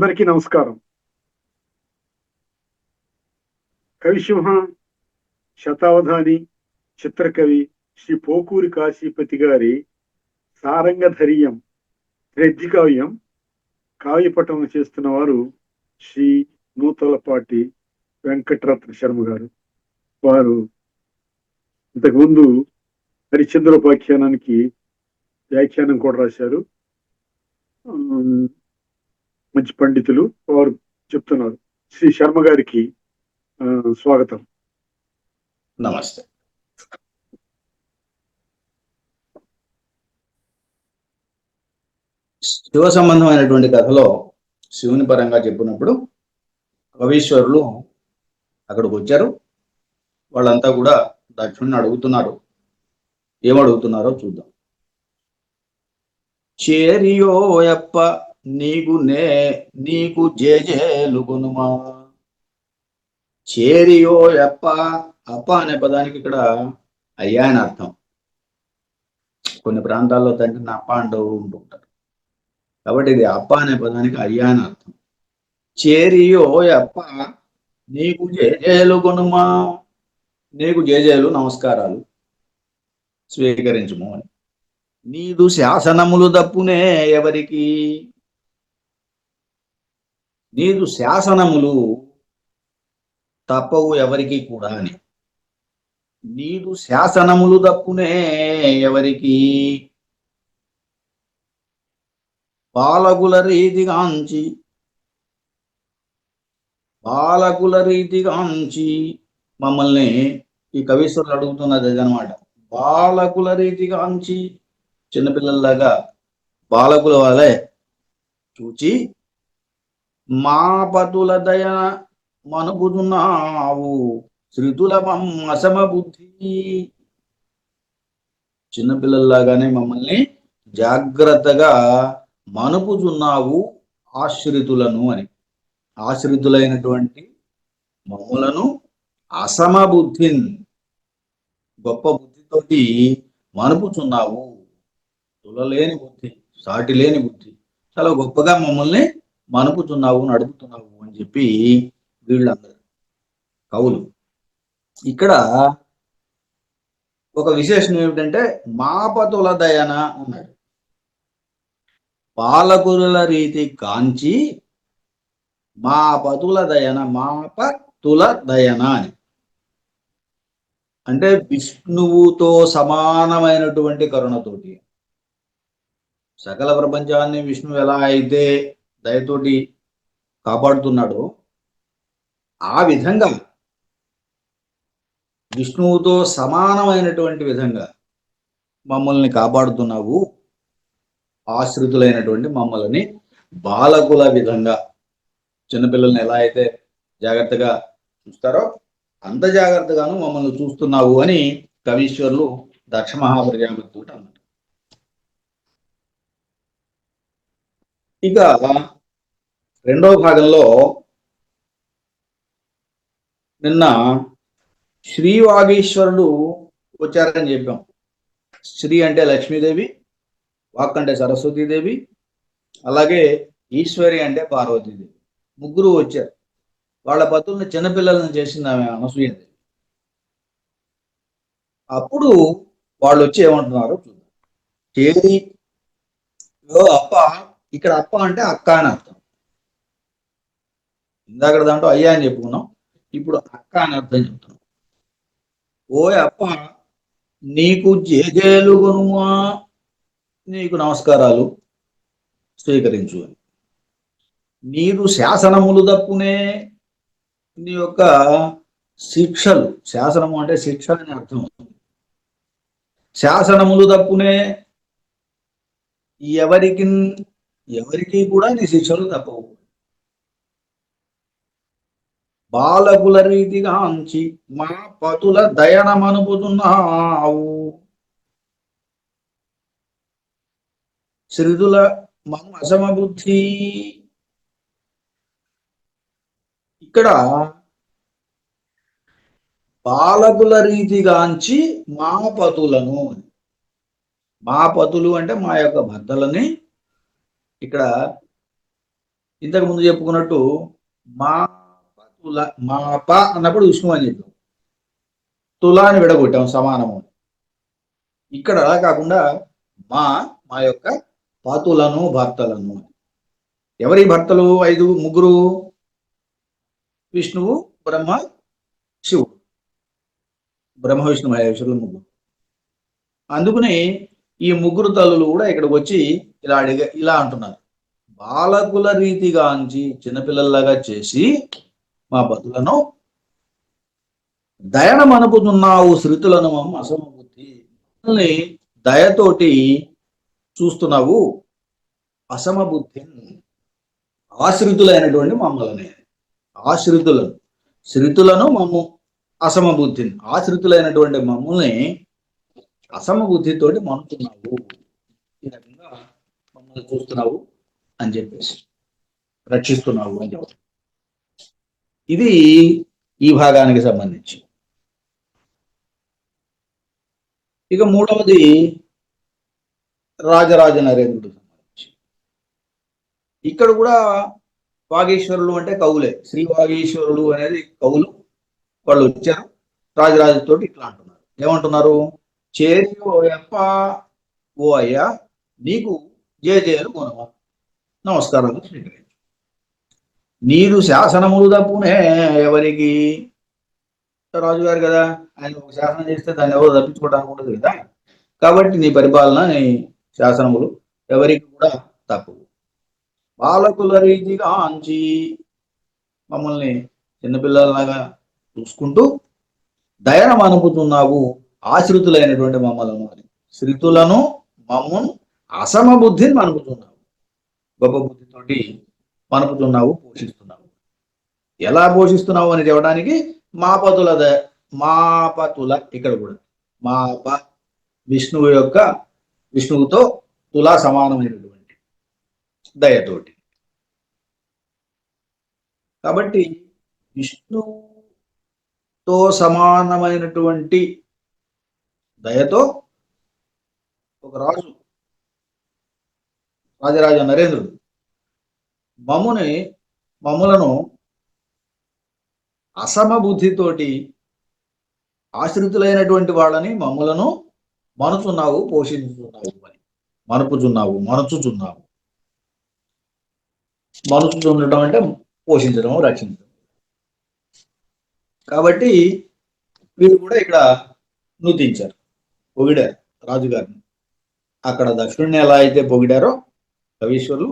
అందరికీ నమస్కారం. కవిసింహ శతావధాని చిత్రకవి శ్రీ పోకూరి కాశీపతి గారి సారంగధరీయం రెడ్డి కావ్యం కావ్యపఠనం చేస్తున్న వారు శ్రీ నూతలపాటి వెంకటరత్న శర్మ గారు. వారు ఇంతకుముందు హరిచంద్రోపాఖ్యానానికి వ్యాఖ్యానం కూడా రాశారు. మంచి పండితులు వారు చెప్తున్నారు. శ్రీ శర్మ గారికి స్వాగతం. నమస్తే. శివ సంబంధమైనటువంటి కథలో శివుని పరంగా చెప్పినప్పుడు కవీశ్వరులు అక్కడికి వచ్చారు. వాళ్ళంతా కూడా దక్షుణ్ణి అడుగుతున్నారు. ఏమడుగుతున్నారో చూద్దాం. చేరియోయప్ప నీకు నే నీకు జేజేలు కొనుమా. చేరియో అప్ప అప్ప అనే పదానికి ఇక్కడ అయ్యా అని అర్థం. కొన్ని ప్రాంతాల్లో తండ్రిని అప్ప అంటూ ఉంటుంటారు. కాబట్టి ఇది అప్ప అనే పదానికి అయ్యా అని అర్థం. చేరియో అప్ప నీకు జేజేలు కొనుమా. నీకు జేజేలు నమస్కారాలు స్వీకరించము అని. నీదు శాసనములు తప్పునే ఎవరికి? నీదు శాసనములు తప్పవు ఎవరికి కూడా అని. నీదు శాసనములు తప్పునే ఎవరికి. బాలకుల రీతిగాంచి బాలకుల రీతిగాంచి మమ్మల్ని ఈ కవీశ్వరులు అడుగుతున్నది అదనమాట బాలకుల రీతిగాంచి చిన్నపిల్లల్లాగా బాలకుల వాళ్ళే చూచి మా పతుల దయ మనుపుతున్నావు శృతుల అసమ బుద్ధి. చిన్నపిల్లల్లాగానే మమ్మల్ని జాగ్రత్తగా మనుపుచున్నావు ఆశ్రితులను అని. ఆశ్రితులైనటువంటి మమ్ములను అసమ బుద్ధిన్ గొప్ప బుద్ధితోటి మనుపుచున్నావు తులలేని బుద్ధి సాటి లేని బుద్ధి. చాలా గొప్పగా మమ్మల్ని మనుపుతున్నావు నడుపుతున్నావు అని చెప్పి వీళ్ళందరూ. కవులు. ఇక్కడ ఒక విశేషం ఏమిటంటే మాపతుల దయన అన్నాడు పాలకుల రీతి కాంచి మా పతుల దయన మాపతుల దయన అని. అంటే విష్ణువుతో సమానమైనటువంటి కరుణతోటి సకల ప్రపంచాన్ని విష్ణువు ఎలా అయితే దయతోటి కాపాడుతున్నాడో. ఆ విధంగా విష్ణువుతో సమానమైనటువంటి విధంగా మమ్మల్ని కాపాడుతున్నావు. ఆశ్రితులైనటువంటి మమ్మల్ని బాలకుల విధంగా. చిన్నపిల్లల్ని ఎలా అయితే జాగ్రత్తగా చూస్తారో అంత జాగ్రత్తగాను మమ్మల్ని చూస్తున్నావు అని కవీశ్వరులు దక్ష మహాప్రజాపతితో అన్నారు. ఇక రెండవ భాగంలో నిన్న శ్రీవాగీశ్వరుడు వచ్చారని చెప్పాం. శ్రీ అంటే లక్ష్మీదేవి వాక్ అంటే సరస్వతీదేవి అలాగే ఈశ్వరి అంటే పార్వతీదేవి. ముగ్గురు వచ్చారు. వాళ్ళ పతుల్ని చిన్నపిల్లలను చేసింది ఆమె అనసూయదేవి. అప్పుడు వాళ్ళు వచ్చి ఏమంటున్నారో చూద్దాం. చేరి అప్ప ఇక్కడ అప్ప అంటే అక్క అని అర్థం. ఇందాక దాంట్లో అయ్యా అని చెప్పుకున్నాం. ఇప్పుడు అక్క అని అర్థం చెప్తున్నాం. ఓ అప్ప నీకు జేజేలుగునుమా? నీకు నమస్కారాలు స్వీకరించు అని. నీరు శాసనములు తప్పునే నీ యొక్క శిక్షలు. శాసనము అంటే శిక్ష అని అర్థం. శాసనములు తప్పునే ఎవరికి ఎవరికి కూడా నీ శిక్షలు తప్పవు. బాలకుల రీతిగా అంచి మా పతుల దయనమనుపుతున్నావు శ్రీదుల మను అసమబుద్ధి ఇక్కడ బాలకుల రీతిగాంచి మా పతులను. మా పతులు అంటే మా యొక్క భర్తలని ఇక్కడ ఇంతకు ముందు చెప్పుకున్నట్టు మా తుల మా ప అన్నప్పుడు విష్ణు అని చెప్పాం. తులాని విడగొట్టాం సమానము ఇక్కడ అలా కాకుండా మా మా యొక్క పాతులను భర్తలను ఎవరి భర్తలు? ఐదు ముగ్గురు? విష్ణువు బ్రహ్మ శివుడు. బ్రహ్మ విష్ణు మహేశ్వరులు ముగ్గురు. అందుకని ఈ ముగ్గురు తల్లులు కూడా ఇక్కడికి వచ్చి ఇలా అడిగ ఇలా అంటున్నారు. బాలకుల రీతిగాంచి చిన్నపిల్లల్లాగా చేసి మా బతులను దయన మనుపుతున్నావు శృతులను మమ్మ అసమబుద్ధి మనల్ని దయతోటి చూస్తున్నావు అసమబుద్ధి. ఆశ్రితులైనటువంటి మమ్మల్ని. ఆశ్రితులను. శృతులను మమ్ము అసమబుద్ధిని ఆశ్రితులైనటువంటి మమ్మల్ని అసమబుద్ధితోటి మనుతున్నావు. ఈ రకంగా మమ్మల్ని చూస్తున్నావు అని చెప్పేసి రక్షిస్తున్నావు అని ఇది ఈ భాగానికి సంబంధించి. ఇక మూడవది రాజరాజ నరేంద్రుడు సంబంధించి. ఇక్కడ కూడా వాగేశ్వరులు అంటే కవులే. శ్రీ వాగేశ్వరుడు అనేది కవులు. వాళ్ళు వచ్చారు. రాజరాజుతో ఇట్లా అంటున్నారు. ఏమంటున్నారు? చేరి ఓ ఓ అయ్యా నీకు జయ జయలు కొనవా నమస్కారాలు స్వీకరించు నీరు శాసనములు తప్పునే ఎవరికి? రాజుగారు కదా ఆయన ఒక శాసనం చేస్తే దాన్ని ఎవరు తప్పించుకోవడానికి ఉండదు కదా. కాబట్టి నీ పరిపాలన నీ శాసనములు ఎవరికి కూడా తప్పు. బాలకుల రీతిగా అంచి మమ్మల్ని చిన్నపిల్లలాగా చూసుకుంటూ దయన అనుకుతున్నావు ఆశ్రితులైనటువంటి మమ్మలను అని శ్రుతులను మమ్మను అసమ బుద్ధిని మనుపుతున్నావు. గొప్ప బుద్ధితోటి మనుపుతున్నావు పోషిస్తున్నావు. ఎలా పోషిస్తున్నావు అని చెప్పడానికి మాపతుల ద మాపతుల ఇక్కడ కూడా. మాప విష్ణువు యొక్క విష్ణువుతో తులా సమానమైనటువంటి దయతోటి. కాబట్టి విష్ణువుతో సమానమైనటువంటి దయతో ఒక రాజు రాజరాజ నరేంద్రుడు మమ్ముని మమ్ములను అసమ బుద్ధితోటి ఆశ్రితులైనటువంటి వాళ్ళని మమ్ములను మనుచున్నావు పోషించుతున్నావు అని మనుపుచున్నావు మనుచుచున్నావు. మనుచుచుండటం అంటే పోషించడం రక్షించడం కాబట్టి వీరు కూడా ఇక్కడ నూతించారు. పొగిడారు రాజుగారిని. అక్కడ దక్షిణుని ఎలా అయితే పొగిడారో కవీశ్వరులు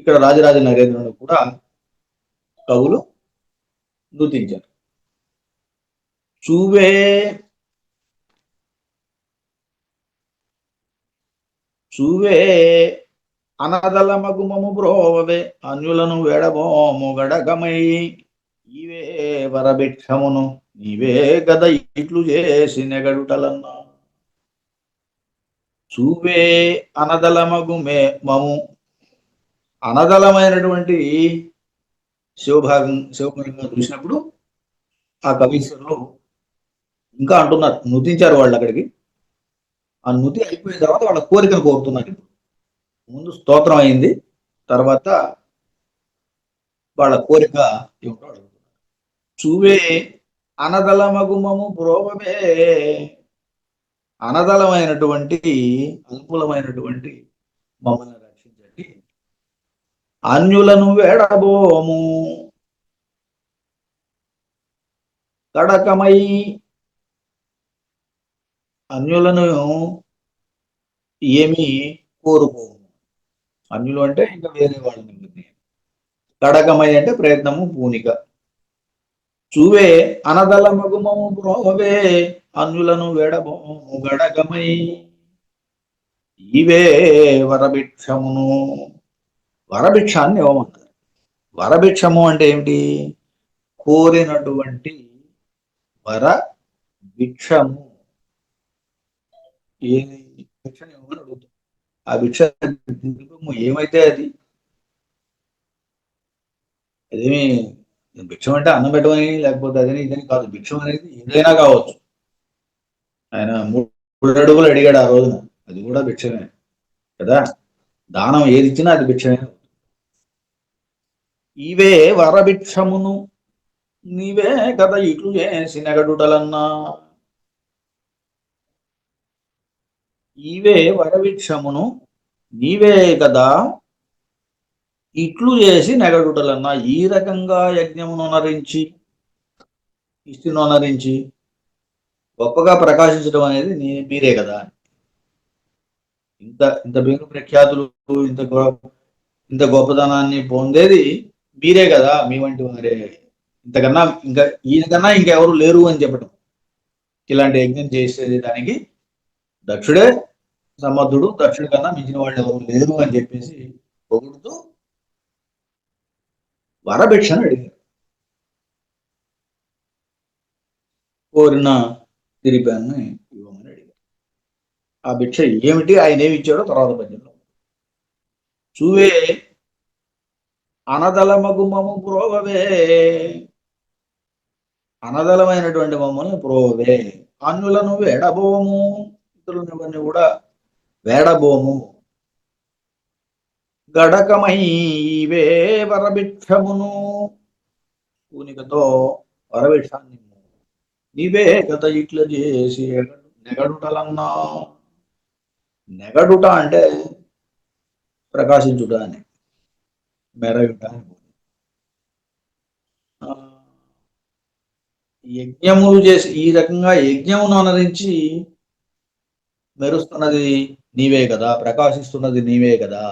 ఇక్కడ రాజరాజ నరేంద్రుని కూడా కవులు నూతించారు చూవే చూవే అనదల మగుమము బ్రోవే అన్యులను వేడబోము గడగమై ఇవే వరభిక్షమును నీవే గద ఇట్లు చేసి నెగడుటలన్నా. చూవే అనదలమగు మే మము. అనదలమైనటువంటి శివభాగం శివభాగంగా చూసినప్పుడు ఆ కవీశ్వరులు ఇంకా అంటున్నారు నృతించారు వాళ్ళు అక్కడికి. ఆ నృతి అయిపోయిన తర్వాత వాళ్ళ కోరికను కోరుతున్నారు ఇప్పుడు. ముందు స్తోత్రం అయింది తర్వాత వాళ్ళ కోరిక ఏమిటో అడుగుతున్నారు. చూవే అనదలమగుమము బ్రోవమే అనదలమైనటువంటి అల్పులమైనటువంటి మమ్మల్ని రక్షించండి. అన్యులను వేడబోము. కడకమై అన్యులను ఏమి కోరుకోము. అన్యులు అంటే ఇంకా వేరే వాళ్ళని కడకమై అంటే ప్రయత్నము పూనిక. చూవే అనదల మగుమము బ్రోవే. అన్యులను వేడబోము గడగమై ఇవే వరభిక్షమును. వరభిక్షాన్ని ఇవ్వమంటారు వరభిక్షము అంటే ఏమిటి? కోరినటువంటి వర భిక్షము ఏ భిక్షను ఇవ్వమని అడుగుతాం? ఆ భిక్ష ఏమైతే అది? అదేమి భిక్షం అంటే అన్నం పెట్టమని లేకపోతే అదని ఇదని కాదు. భిక్షం అనేది ఏదైనా కావచ్చు. ఆయన మూడు అడుగులు అడిగాడు ఆ రోజున. అది కూడా భిక్షమే. కదా? దానం ఏది ఇచ్చినా అది భిక్షమే. ఇవే వరభిక్షమును నీవే కదా ఇట్లు చేసినగడుటలన్నా ఇవే వరభిక్షమును నీవే కదా ఇట్లు చేసి నెగడుటలన్నా. ఈ రకంగా యజ్ఞమును నరించి ఇష్టిను నరించి గొప్పగా ప్రకాశించడం అనేది నీ మీరే కదా. ఇంత ఇంత పేరు ప్రఖ్యాతులు ఇంత ఇంత గొప్పదనాన్ని పొందేది మీరే కదా మీ వంటి వారే. ఇంతకన్నా ఇంకా ఈయనకన్నా ఇంకెవరు లేరు అని చెప్పడం ఇలాంటి యజ్ఞం చేసేది దానికి దక్షుడే సమర్థుడు దక్షుడి కన్నా మించిన వాళ్ళు ఎవరు లేరు అని చెప్పేసి పొగుడుతూ వరభిక్షను అడిగారు. కోరిన తిరిపాన్ని ఇవ్వమని అడిగాడు ఆ భిక్ష ఏమిటి? ఆయన ఏమి ఇచ్చాడో తర్వాత పద్యంలో చూవే అనదలమగు మము ప్రోవవే అనదలమైనటువంటి మమ్మల్ని ప్రోవే అన్నులను వేడబోము. ఇతరులని కూడా వేడబోము. గడకమైవే వరభిక్షమును. కూనికతో వరభిక్షాన్ని నీవే గత ఇట్ల చేసి నెగడుటలన్నా. నెగడుట అంటే ప్రకాశించుట అని. మెరయుట అని యజ్ఞములు చేసి ఈ రకంగా యజ్ఞమును అనరించి మెరుస్తున్నది నీవే కదా ప్రకాశిస్తున్నది నీవే కదా.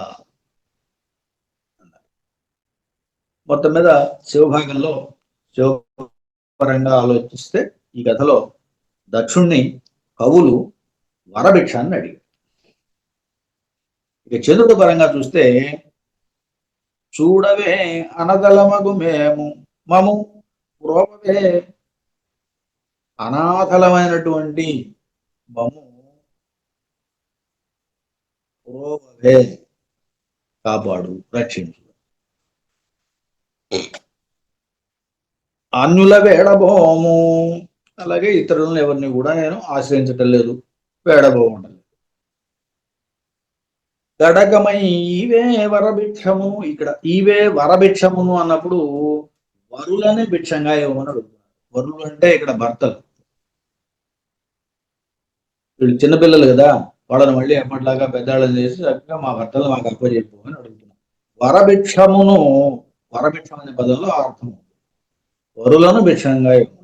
మొత్తం మీద శివభాగంలో శివపరంగా ఆలోచిస్తే ఈ కథలో దక్షుణ్ణి కవులు వరభిక్షాన్ని అడిగారు. ఇక చంద్రుడు పరంగా చూస్తే చూడవే అనదలమగు మేము మము ప్రోపవే అనాథలమైనటువంటి మము ప్రోపవే కాపాడు రక్షించు. అన్యుల వేడబోము అలాగే ఇతరులను ఎవరిని కూడా నేను ఆశ్రయించటం లేదు వేడబోమండలేదు గడగమై ఈవే వరభిక్షము ఇక్కడ ఈవే వరభిక్షమును అన్నప్పుడు వరులనే భిక్షంగా ఇవ్వమని అడుగుతున్నారు వరులు అంటే ఇక్కడ భర్తలు. వీళ్ళు చిన్నపిల్లలు కదా వాళ్ళని మళ్ళీ ఎప్పటిలాగా పెద్దవాళ్ళని చేసి చక్కగా మా భర్తలు మాకు అప్పచెప్పు అని అడుగుతున్నాం వరభిక్షమును వరభిక్షం అనే పదంలో ఆ అర్థం వరులను భిక్షంగా ఇవ్వమని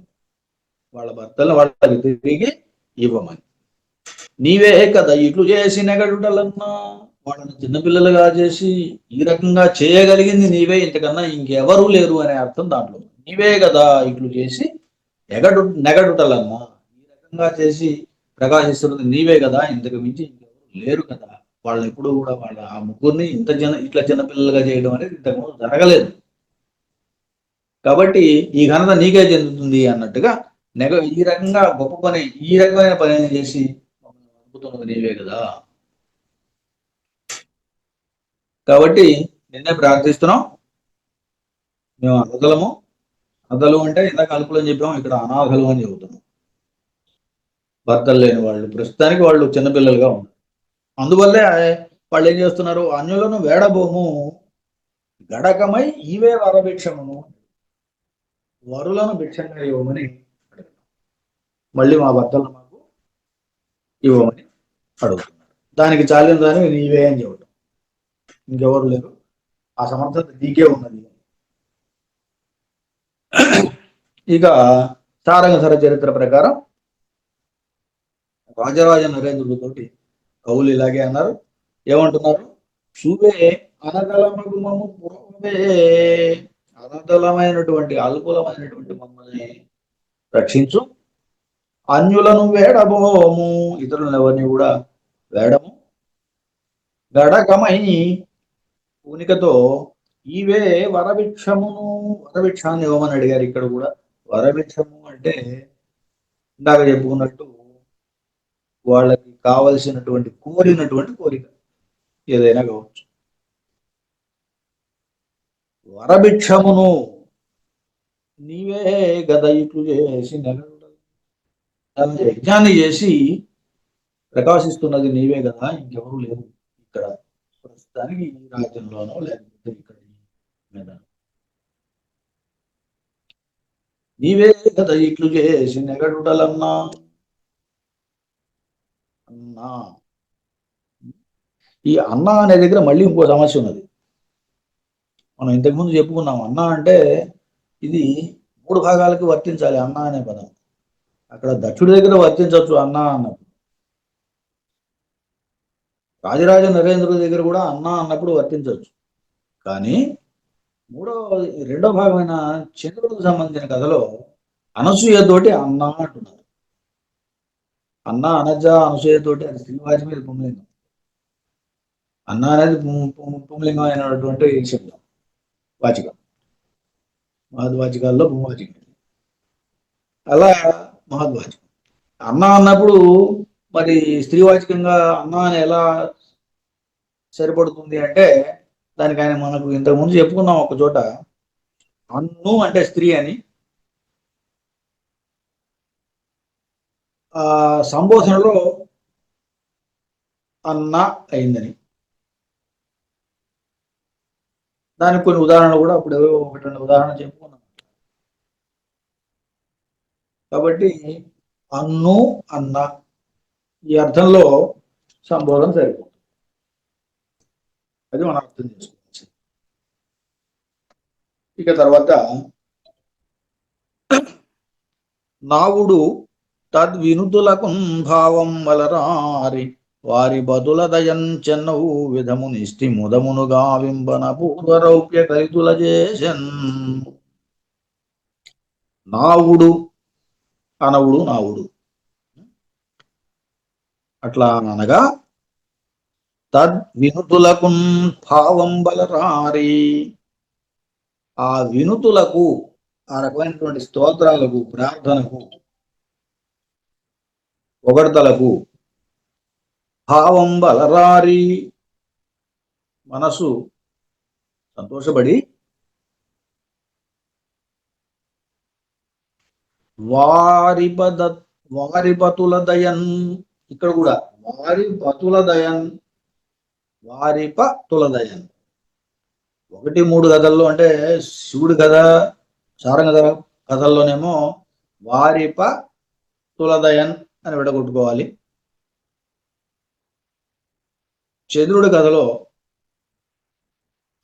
వాళ్ళ భర్తలను వాళ్ళకి తిరిగి ఇవ్వమని. నీవే కదా ఇట్లు చేసి నెగడుటలన్నా వాళ్ళని చిన్నపిల్లలుగా చేసి ఈ రకంగా చేయగలిగింది నీవే ఇంతకన్నా ఇంకెవరూ లేరు అనే అర్థం దాంట్లో నీవే కదా ఇట్లు చేసి ఎగడు నెగడుటలన్నా ఈ రకంగా చేసి ప్రకాశిస్తున్నది నీవే కదా ఇంతకు మించి ఇంకెవరు లేరు కదా. వాళ్ళని ఎప్పుడు కూడా వాళ్ళ ఆ ముగ్గురిని ఇంత జన ఇట్లా చిన్నపిల్లలుగా చేయడం అనేది ఇంతకుముందు జరగలేదు. కాబట్టి ఈ ఘనత నీకే చెందుతుంది అన్నట్టుగా నెగ ఈ రకంగా గొప్ప పని ఈ రకమైన పని చేసి మమ్మల్ని నీవే కదా. కాబట్టి నిన్నే ప్రార్థిస్తున్నాం. మేము అనాథలము అనాథలు అంటే ఇందాక అల్పులు అని చెప్పాము ఇక్కడ అనాథలు అని చెబుతున్నాం. భర్తలు లేని వాళ్ళు ప్రస్తుతానికి వాళ్ళు చిన్నపిల్లలుగా ఉన్నారు. అందువల్లే వాళ్ళు ఏం చేస్తున్నారు? అన్యులను వేడబోము. గడకమై ఈవే వరభిక్షమును వరులను భిక్షంగా ఇవ్వమని మళ్ళీ మా భర్తలను మాకు ఇవ్వమని అడుగుతున్నారు. దానికి చాలిన దాన్ని నీవే అని చెప్పటం. ఇంకెవరు లేరు. ఆ సమర్థత నీకే ఉన్నది. ఇక సారంగధర చరిత్ర ప్రకారం రాజరాజ నరేంద్రుడితోటి కవులు ఇలాగే అన్నారు. ఏమంటున్నారు? చూవే అనగలమగు మమ్ము పురవే అనదలమైనటువంటి అల్పులమైనటువంటి మమ్మల్ని రక్షించు. అన్యులను వేడబోము ఇతరులను ఎవరిని కూడా వేడము. గడకమై పూనికతో ఈవే వరభిక్షమును వరభిక్షాన్ని ఇవ్వమని అడిగారు ఇక్కడ కూడా. వరభిక్షము అంటే ఇందాక చెప్పుకున్నట్టు వాళ్ళకి కావలసినటువంటి కోరినటువంటి కోరిక. ఏదైనా కావచ్చు. వరభిక్షమును నీవే గద ఇట్లు చేసి నెలలు యజ్ఞాన్ని చేసి ప్రకాశిస్తున్నది నీవే కదా ఇంకెవరూ లేరు ఇక్కడ. ప్రస్తుతానికి ఈ రాజ్యంలోనో లేకపోతే ఇక్కడ మీద. నీవే కదా ఇట్లు చేసి నెగడుటలన్నా. అన్నా. ఈ అన్న అనే దగ్గర మళ్ళీ ఇంకో సమస్య ఉన్నది. మనం ఇంతకుముందు చెప్పుకున్నాం అన్న అంటే ఇది మూడు భాగాలకు వర్తించాలి అన్న అనే పదం. అక్కడ దక్షుడి దగ్గర వర్తించవచ్చు అన్న అన్నప్పుడు. రాజరాజ నరేంద్రుడి దగ్గర కూడా అన్న అన్నప్పుడు వర్తించవచ్చు. కానీ మూడవ రెండో భాగమైన చంద్రుడికి సంబంధించిన కథలో అనసూయతోటి అన్న అంటున్నారు. అన్న అనజ అనసూయతోటి అది శ్రీవారి మీద పుంలింగం. అన్న అనేది పుంలింగం అయినటువంటి శబ్దం వాచికం. మహద్వాచికాల్లో పుంవాచికం. అలా మహద్వాచకం అన్న అన్నప్పుడు మరి స్త్రీవాచకంగా అన్న అని ఎలా సరిపడుతుంది అంటే దానికి ఆయన మనకు ఇంతకుముందు చెప్పుకున్నాం ఒక చోట అన్ను అంటే స్త్రీ అని. ఆ సంబోధనలో అన్న అయిందని. దానికి కొన్ని ఉదాహరణలు కూడా అప్పుడు ఒకటి రెండు ఉదాహరణ చెప్పుకున్నాం. కాబట్టి అన్ను అన్న. ఈ అర్థంలో సంబోధన సరిపోతుంది. అది మనం అర్థం చేసుకోవచ్చు. ఇక తర్వాత నావుడు తద్వినుతులకు భావం వలరారి వారి బదుల దయం చెన్నవు విధము నిష్టి ముదమునుగా వింబన పూర్వరౌప్య కలితుల చేసన్ నావుడు అనవుడు నావుడు. అట్లా అనగా తద్ వినుతులకు భావం బలరారి. ఆ వినుతులకు ఆ రకమైనటువంటి స్తోత్రాలకు ప్రార్థనకు పొగడతలకు భావం బలరారి. మనసు సంతోషపడి వారి పద వారి దయన్. ఇక్కడ కూడా వారి పతుల దయన్ వారిప తులదయన్ ఒకటి మూడు కథల్లో అంటే శివుడి కథ సారంగ కథల్లోనేమో వారిప తులదయన్ అని విడగొట్టుకోవాలి. చంద్రుడి కథలో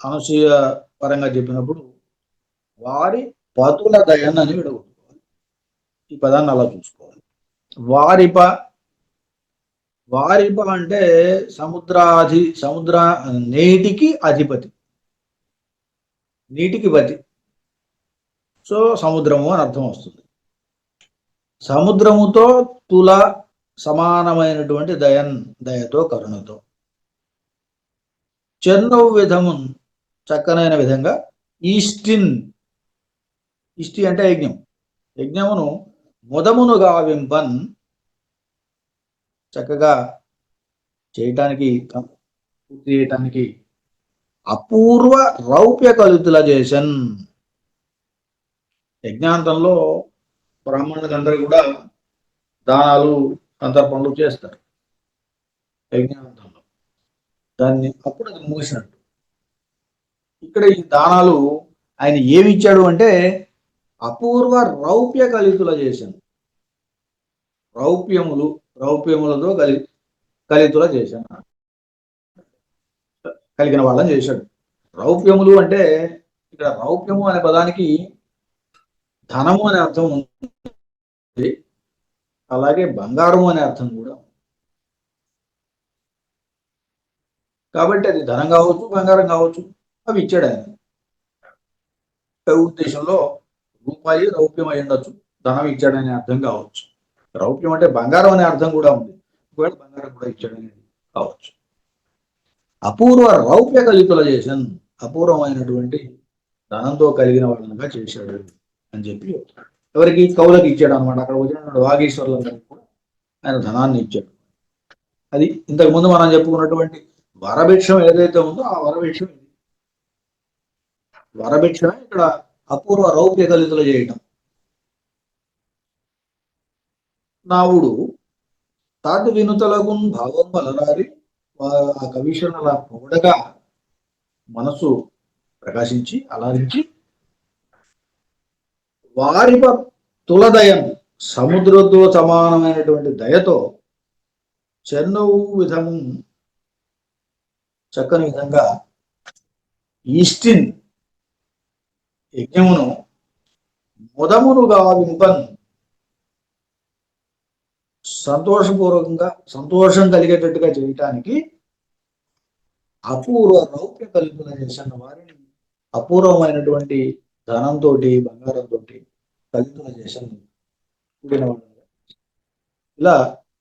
అనసూయ పరంగా చెప్పినప్పుడు వారి పతుల దయన్ అని విడగొట్టుకోవాలి. ఈ పదాన్ని అలా చూసుకోవాలి. వారిప వారిప అంటే సముద్రాధి సముద్ర నేటికి అధిపతి. నీటికి పతి. సో సముద్రము అని అర్థం వస్తుంది. సముద్రముతో తుల సమానమైనటువంటి దయన్ దయతో కరుణతో. చెన్నవు విధము చక్కనైన విధంగా ఈస్టిన్ ఇష్టి అంటే యజ్ఞం. యజ్ఞమును ముదమును గావింపన్ చక్కగా చేయటానికి పూర్తి చేయటానికి అపూర్వ రౌప్య కలుతుల చేసన్ యజ్ఞాంతంలో బ్రాహ్మణులందరూ కూడా దానాలు సంతర్పణలు చేస్తారు యజ్ఞాంతంలో. దాన్ని అప్పుడు అది ముగిసినట్టు. ఇక్కడ ఈ దానాలు ఆయన ఏమి ఇచ్చాడు అంటే అపూర్వ రౌప్య కలితుల చేశాను. రౌప్యములు రౌప్యములతో కలి కలితుల చేశాను. కలిగిన వాళ్ళని చేశాడు. రౌప్యములు అంటే ఇక్కడ రౌప్యము అనే పదానికి ధనము అనే అర్థం ఉంది. అలాగే బంగారము అనే అర్థం కూడా కాబట్టి అది ధనం కావచ్చు బంగారం కావచ్చు అవి ఇచ్చాడు ఆయన. ఉద్దేశంలో రూపాయి రౌప్యం అయి ఉండొచ్చు. ధనం ఇచ్చాడనే అర్థం కావచ్చు. రౌప్యం అంటే బంగారం అనే అర్థం కూడా ఉంది. ఒకవేళ బంగారం కూడా ఇచ్చాడనేది కావచ్చు. అపూర్వ రౌప్య కలితుల చేశాను అపూర్వమైనటువంటి ధనంతో కలిగిన వాళ్ళనిగా చేశాడు అని చెప్పి ఎవరికి? కౌలకి ఇచ్చాడు అనమాట అక్కడ వచ్చిన వాగేశ్వర్లందరికీ కూడా ఆయన ధనాన్ని ఇచ్చాడు. అది ఇంతకు ముందు మనం చెప్పుకున్నటువంటి వరభిక్షం ఏదైతే ఉందో ఆ వరభిక్షం వరభిక్షమే ఇక్కడ అపూర్వ రౌప్య కలితులు చేయటం. నావుడు తాటు వినుతలకు భావం వలరారి ఆ ఆ అలా పొగడగా మనసు ప్రకాశించి అలరించి వారి తులదయం సముద్రతో సమానమైనటువంటి దయతో చెన్నవు విధము చక్కని విధంగా ఈస్టిన్ యజ్ఞమును ముదమునుగా వింపన్. సంతోషపూర్వకంగా సంతోషం కలిగేటట్టుగా చేయటానికి అపూర్వ రౌప్య కల్పన చేసిన వారిని అపూర్వమైనటువంటి ధనంతో బంగారంతో కల్పన చేసిన కూడిన ఇలా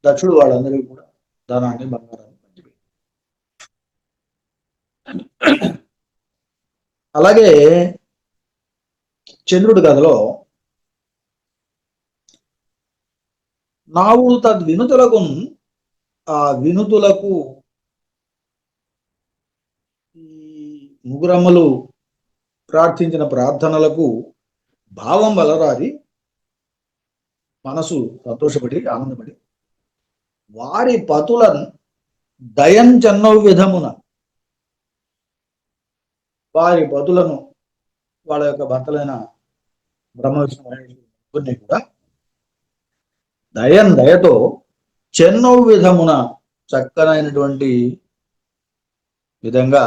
దక్షుడు వాళ్ళందరికీ కూడా ధనాన్ని బంగారాన్ని పంచిపెట్టాడు. అలాగే చంద్రుడి కథలో నావు తద్ వినుతులకు ఆ వినుతులకు ఈ ముగురమ్మలు ప్రార్థించిన ప్రార్థనలకు భావం వలరాది మనసు సంతోషపడి ఆనందపడి వారి పతులను దయం చెన్నవు విధమున వారి పతులను వాళ్ళ యొక్క భర్తలైన బ్రహ్మ విష్ణు మహేశ్వరుని కూడా. దయం దయతో చెన్నవు విధమున చక్కనైనటువంటి విధంగా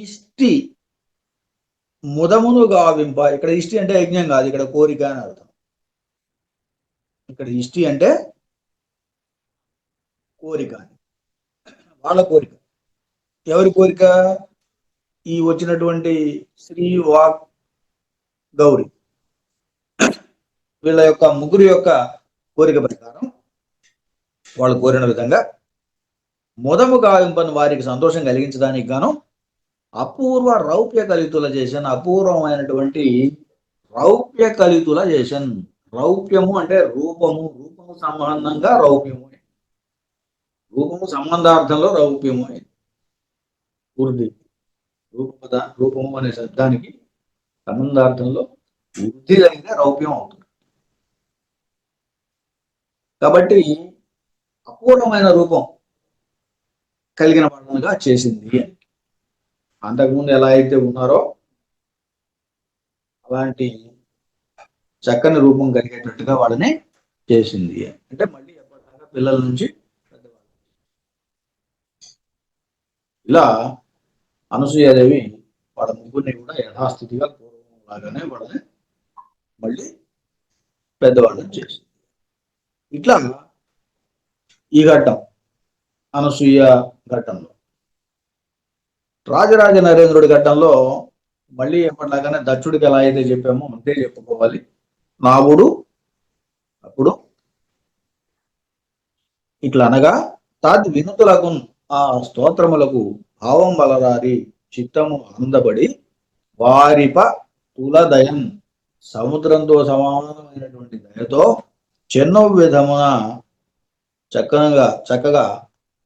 ఇష్టి ముదమును గావింప ఇక్కడ ఇష్టి అంటే యజ్ఞం కాదు ఇక్కడ కోరిక అని అర్థం. ఇక్కడ ఇష్టి అంటే కోరిక అని. వాళ్ళ కోరిక. ఎవరి కోరిక? ఈ వచ్చినటువంటి శ్రీ వాక్ గౌరి వీళ్ళ యొక్క ముగ్గురు యొక్క కోరిక ప్రకారం వాళ్ళు కోరిన విధంగా మొదము గావింపని వారికి సంతోషం కలిగించడానికి గాను అపూర్వ రౌప్య కలితుల చేసిన అపూర్వమైనటువంటి రౌప్య కలితుల చేసన్ రౌప్యము అంటే రూపము రూపము సంబంధంగా రౌప్యము. రూపము సంబంధార్థంలో రౌప్యము. అని వృద్ధి రూపద రూపము అనే శబ్దానికి సంబంధార్థంలో వృద్ధి జరిగితే రౌప్యం అవుతుంది. కాబట్టి అపూర్వమైన రూపం కలిగిన వాళ్ళగా చేసింది అని. అంతకుముందు ఎలా అయితే ఉన్నారో అలాంటి చక్కని రూపం కలిగేటట్టుగా వాళ్ళని చేసింది అంటే మళ్ళీ ఎప్పటిదాకా పిల్లల నుంచి పెద్దవాళ్ళు. ఇలా అనసూయాదేవి వాళ్ళ ముగ్గురిని కూడా యథాస్థితిగా పూర్వం లాగానే వాళ్ళని మళ్ళీ పెద్దవాళ్ళని చేసింది. ఇట్లా ఈ ఘట్టం అనసూయ ఘట్టంలో. రాజరాజ నరేంద్రుడి ఘట్టంలో మళ్ళీ ఎప్పటిలాగానే దక్షుడికి ఎలా అయితే చెప్పామో అంతే చెప్పుకోవాలి. నాగుడు అప్పుడు ఇట్లా అనగా తాది వినుతులకు ఆ స్తోత్రములకు భావం వలరారి చిత్తము ఆనందపడి వారిప తులదయం. సముద్రంతో సమానమైనటువంటి దయతో చెన్నో విధమున చక్కనగా చక్కగా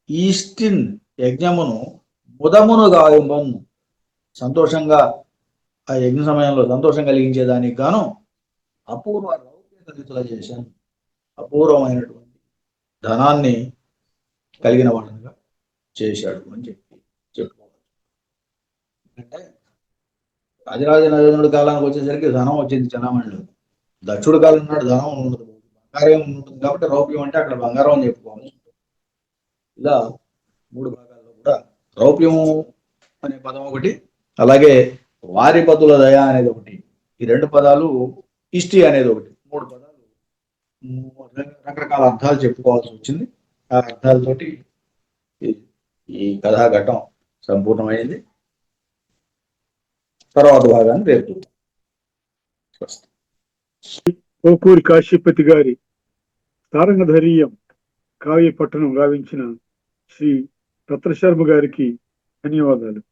ఈస్టిన్ యజ్ఞమును ముదమును గావింపం సంతోషంగా ఆ యజ్ఞ సమయంలో సంతోషం కలిగించేదానికి గాను అపూర్వ రౌప్య కలితుల చేశాను అపూర్వమైనటువంటి ధనాన్ని కలిగిన వాళ్ళనిగా చేశాడు అని చెప్పి అంటే రాజరాజ కాలానికి వచ్చేసరికి ధనం వచ్చింది చలామణిలో దక్షుడి కాలం నాడు ధనం ఉండదు బంగారం ఉంటుంది కాబట్టి రౌప్యం అంటే అక్కడ బంగారం అని చెప్పుకోము ఇలా మూడు భాగాల్లో కూడా రౌప్యము అనే పదం ఒకటి అలాగే వారిపతుల దయ అనేది ఒకటి. ఈ రెండు పదాలు ఇష్టి అనేది ఒకటి. మూడు పదాలు మూడు రకరకాల అర్థాలు చెప్పుకోవాల్సి వచ్చింది. ఆ అర్థాలతోటి ఈ- ఈ కథాఘట్టం సంపూర్ణమైంది. తర్వాత భాగాన్ని రేపు చూద్దాం. స్వస్తి. కాశ్యపతి కాశీపతి గారి తారంగధరీయం కావ్య పట్టణం గావించిన శ్రీ రత్నశర్మ గారికి ధన్యవాదాలు